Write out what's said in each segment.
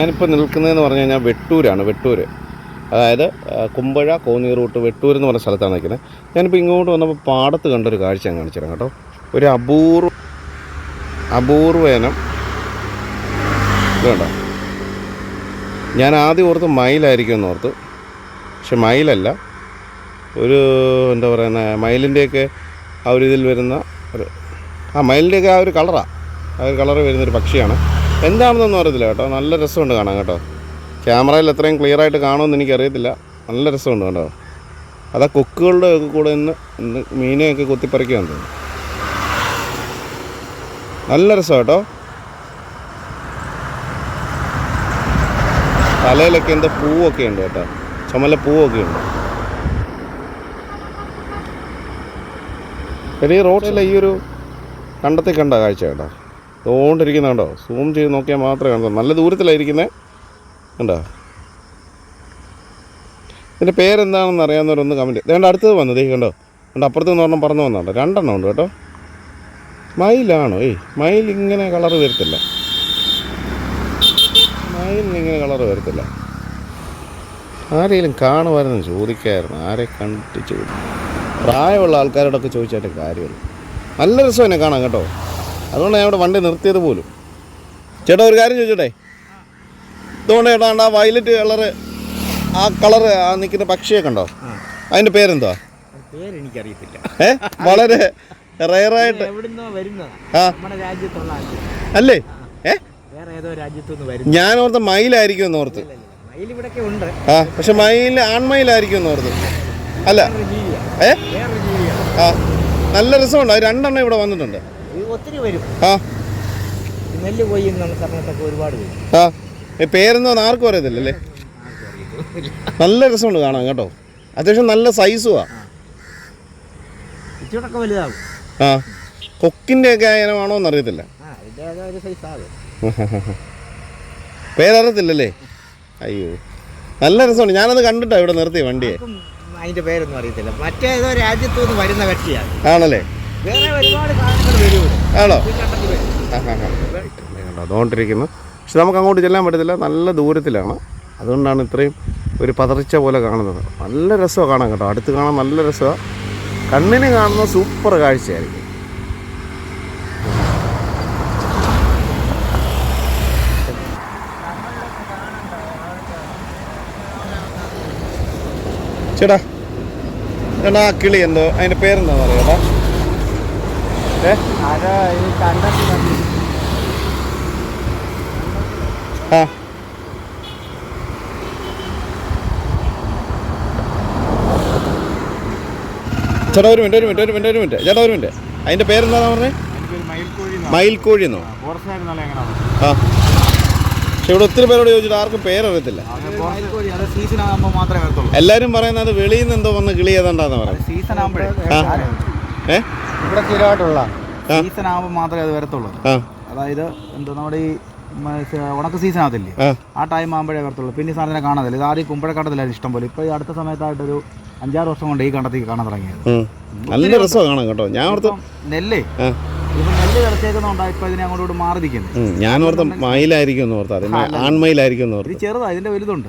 ഞാനിപ്പോൾ നിൽക്കുന്നതെന്ന് പറഞ്ഞു കഴിഞ്ഞാൽ വെട്ടൂരാണ് വെട്ടൂർ അതായത് കുമ്പഴ കോന്നി റൂട്ട് വെട്ടൂർ എന്ന് പറഞ്ഞ സ്ഥലത്താണ് നിൽക്കുന്നത്. ഞാനിപ്പോൾ ഇങ്ങോട്ട് വന്നപ്പോൾ പാടത്ത് കണ്ടൊരു കാഴ്ച ഞാൻ കാണിച്ചു തരാം കേട്ടോ. ഒരു അപൂർവ അപൂർവേനം ഇത് കണ്ടോ ഞാൻ ആദ്യം ഓർത്ത് മയിലായിരിക്കും എന്ന് ഓർത്ത്. പക്ഷെ മയിലല്ല. ഒരു എന്താ പറയുന്ന മയിലിന്റെയൊക്കെ ആ ഒരു ഇതിൽ വരുന്ന ഒരു ആ മയിലിന്റെയൊക്കെ ആ ഒരു കളറാണ് ആ ഒരു കളറ് വരുന്നൊരു പക്ഷിയാണ്. എന്താണെന്നൊന്നും അറിയത്തില്ല കേട്ടോ. നല്ല രസമുണ്ട് കാണാൻ കേട്ടോ. ക്യാമറയിൽ എത്രയും ക്ലിയർ ആയിട്ട് കാണുമെന്ന് എനിക്കറിയത്തില്ല. നല്ല രസമുണ്ട് കേട്ടോ. അതാ കൊക്കുകളുടെ ഒക്കെ കൂടെ നിന്ന് മീനെയൊക്കെ കൊത്തിപ്പറിക്കാൻ തോന്നുന്നു. നല്ല രസം കേട്ടോ. തലയിലൊക്കെ എന്താ പൂവൊക്കെ ഉണ്ട് കേട്ടോ. ചുമല പൂവൊക്കെ ഉണ്ട്. ഈ റോഡിലെ ഈ ഒരു കണ്ടത്തിൽ കണ്ട കാഴ്ച കേട്ടോ. തോണ്ടിരിക്കുന്ന കണ്ടോ? സൂം ചെയ്ത് നോക്കിയാൽ മാത്രമേ കണ്ടോ. നല്ല ദൂരത്തിലായിരിക്കുന്നത് കണ്ടോ? ഇതിന്റെ പേരെന്താണെന്ന് അറിയാവുന്നവരൊന്ന് കമന്റ് വേണ്ട അടുത്തത് വന്നു. ദേ കണ്ടോ. കണ്ടോ അപ്പുറത്ത് നിന്ന് ഒരെണ്ണം പറഞ്ഞു വന്നുണ്ട് രണ്ടെണ്ണം ഉണ്ട് കേട്ടോ. മയിലാണോ? ഏയ് മയിൽ ഇങ്ങനെ കളറ് വരത്തില്ല. മയിലിങ്ങനെ കളറ് വരത്തില്ല. ആരെങ്കിലും കാണുമായിരുന്നു? ചോദിക്കായിരുന്നു. ആരെ കണ്ടിട്ട് ചോദിക്കും പ്രായമുള്ള ആൾക്കാരോടൊക്കെ ചോദിച്ചായിട്ട് കാര്യമില്ല. നല്ല രസം എന്നെ കാണാം കേട്ടോ. അതുകൊണ്ട് ഞാൻ ഇവിടെ വണ്ടി നിർത്തിയത് പോലും. ചേട്ടാ ഒരു കാര്യം ചോദിച്ചോട്ടെ? ഇതുകൊണ്ട് ചേട്ടാ ആ വയലറ്റ് കളറ് ആ കളറ് ആ നിൽക്കുന്ന പക്ഷിയെ കണ്ടോ? അതിന്റെ പേരെന്തുവാ? പേരെനിക്കറിയത്തില്ല. ഏ? വളരെ റയറായിട്ട് ആ. അല്ലേ? ഏ? ഞാൻ ഓർത്ത് മയിലായിരിക്കും എന്ന് ഓർത്ത്. ആ പക്ഷെ മയിൽ ആൺമയിലായിരിക്കും എന്ന് ഓർത്ത്. അല്ല. ഏ? ആ. നല്ല രസമുണ്ട്. അത് രണ്ടെണ്ണം ഇവിടെ വന്നിട്ടുണ്ട്. ഒത്തിരി വരും. ആ. നെല്ല് കൊയ്യുന്ന സമയത്തൊക്കെ ഒരുപാട് വരും. ആ. പേരെന്തോന്ന് ആർക്കും അറിയത്തില്ലല്ലേ? നല്ല രസമുണ്ട് കാണാൻ കേട്ടോ. അത്യാവശ്യം നല്ല സൈസുവാ ഇച്ചിടൊക്കെ വലുതാവും. ആ. കൊക്കിന്റെ ഒക്കെ ആയനമാണോ എന്നറിയത്തില്ല പേരറിയത്തില്ലല്ലേ? അയ്യോ. നല്ല രസമുണ്ട്. ഞാനത് കണ്ടിട്ടാ ഇവിടെ നിർത്തി വണ്ടിയെ. അതിന്റെ പേരൊന്നും അറിയത്തില്ല. മറ്റേതോ രാജ്യത്തു നിന്ന് വരുന്ന കക്ഷിയാണ് ആണല്ലേ? ആണോ? അതുകൊണ്ടിരിക്കുന്നു. പക്ഷെ നമുക്ക് അങ്ങോട്ട് ചെല്ലാൻ പറ്റത്തില്ല. നല്ല ദൂരത്തിലാണ്. അതുകൊണ്ടാണ് ഇത്രയും ഒരു പതർച്ച പോലെ കാണുന്നത്. നല്ല രസമാണ് കാണാൻ കേട്ടോ. അടുത്ത് കാണാൻ നല്ല രസമാണ് കണ്ണിന് കാണുന്ന സൂപ്പർ കാഴ്ചയായിരിക്കും. ചേട്ടാ ചേട്ടാ ആ കിളി എന്തോ? അതിന്റെ പേരെന്താണെന്ന് അറിയാം ചേട്ടാ ഏ ആരോ ഈ കണ്ടത്തിൽ വന്നു. ആ. ചേട്ടാ ഒരു മിനിറ്റ് ഒരു മിനിറ്റ് ഒരു മിനിറ്റ് ഒരു മിനിറ്റ്. ചേട്ടാ ഒരു മിനിറ്റ്. അതിന്റെ പേരെന്താണെന്ന് പറഞ്ഞേ? മയിൽക്കോഴി എന്നോ ആ പക്ഷെ ഇവിടെ ഒത്തിരി പേരോട് ചോദിച്ചിട്ട് ആർക്കും പേരറിയത്തില്ല. എല്ലാരും എല്ലാവരും പറയുന്നത് വെളിയിൽ നിന്ന് എന്തോ വന്ന് കിളി ഏതാണ്ടാന്ന് പറയും ഇവിടെ സ്ഥിരമായിട്ടുള്ള സീസൺ ആകുമ്പോൾ മാത്രമേ അത് വരത്തുള്ളൂ. അതായത് എന്താ നമ്മുടെ ഈ ഉണക്ക സീസൺ ആകത്തില്ലേ? ആ. ടൈം ആകുമ്പോഴേ വരത്തുള്ളൂ. പിന്നെ ഈ സാധനം കാണാതില്ല? ഇത് ആദ്യം കുമ്പഴക്കണ്ടത്തിലായിരുന്നു ഇഷ്ടം പോലെ. ഇപ്പോൾ ഈ അടുത്ത സമയത്തായിട്ടൊരു അഞ്ചാറ് വർഷം കൊണ്ട് ഈ കണ്ടത്തേക്ക് കാണാൻ തുടങ്ങിയത്. നല്ല രസമാണ് കാണാൻ കേട്ടോ. ഞാൻ ഓർത്ത് ഇപ്പം നെല്ല്. ആ. നെല്ല് കിടച്ചേക്കുന്നുണ്ടാ ഇതിനെ അങ്ങോട്ട് മാറി നിൽക്കുന്നത് ഞാൻ ഓർത്ത് മയിലായിരിക്കും എന്ന് ഓർത്ത്. അത് ആൺമയിലായിരിക്കും എന്ന് ഇത് ഓർത്ത്. ചെറുതാ ഇതിന്റെ വലുതുണ്ട്.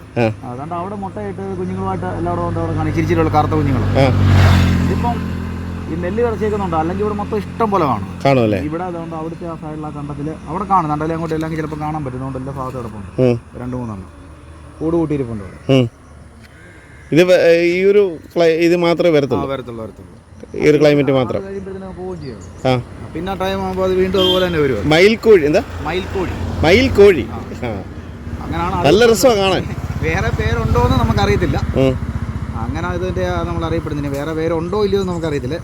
അതുകൊണ്ട് അവിടെ മുട്ടയിട്ട് കുഞ്ഞുങ്ങളുമായിട്ട് എല്ലാവരും കൊണ്ട് അവിടെ കാണി കറുത്ത കുഞ്ഞുങ്ങൾ ഇതിപ്പം ഈ നെല്ല് കിടച്ചേക്കുന്നുണ്ട്. അല്ലെങ്കിൽ ഇവിടെ മൊത്തം ഇഷ്ടം പോലെ കാണും. അല്ലേ? ഇവിടെ അതുകൊണ്ട് അവിടുത്തെ ആ സൈഡിലെ ആ കണ്ടത്തിൽ അവിടെ കാണും. കണ്ടല്ലേ അങ്ങോട്ട് എല്ലാം ചിലപ്പോൾ കാണാൻ പറ്റുന്നതുകൊണ്ട് എല്ലാ ഭാഗത്ത് കിടപ്പുണ്ട്. രണ്ടു മൂന്നെണ്ണം. കൂട് കൂട്ടിയിരിപ്പുണ്ട് ഇവിടെ. ഇത് ഈ ഒരു ഇത് മാത്രമേ വരത്തുള്ളൂ? വരത്തുള്ളൂ വരത്തുള്ളൂ. ഈ ഒരു ക്ലൈമറ്റ് മാത്രം? ആ. പിന്നെ ടൈം ആകുമ്പോൾ അത് വീണ്ടും അതുപോലെ തന്നെ വരും മയിൽക്കോഴി എന്താ? മയിൽക്കോഴി. മയിൽക്കോഴി. അങ്ങനെയാണ് നല്ല രസമാണ് കാണാൻ. വേറെ പേരുണ്ടോ എന്ന് നമുക്കറിയത്തില്ല അങ്ങനെ ഇതിന്റെ നമ്മൾ അറിയപ്പെടുന്നതിന് വേറെ പേരുണ്ടോ ഇല്ലയോ എന്ന് നമുക്കറിയത്തില്ല.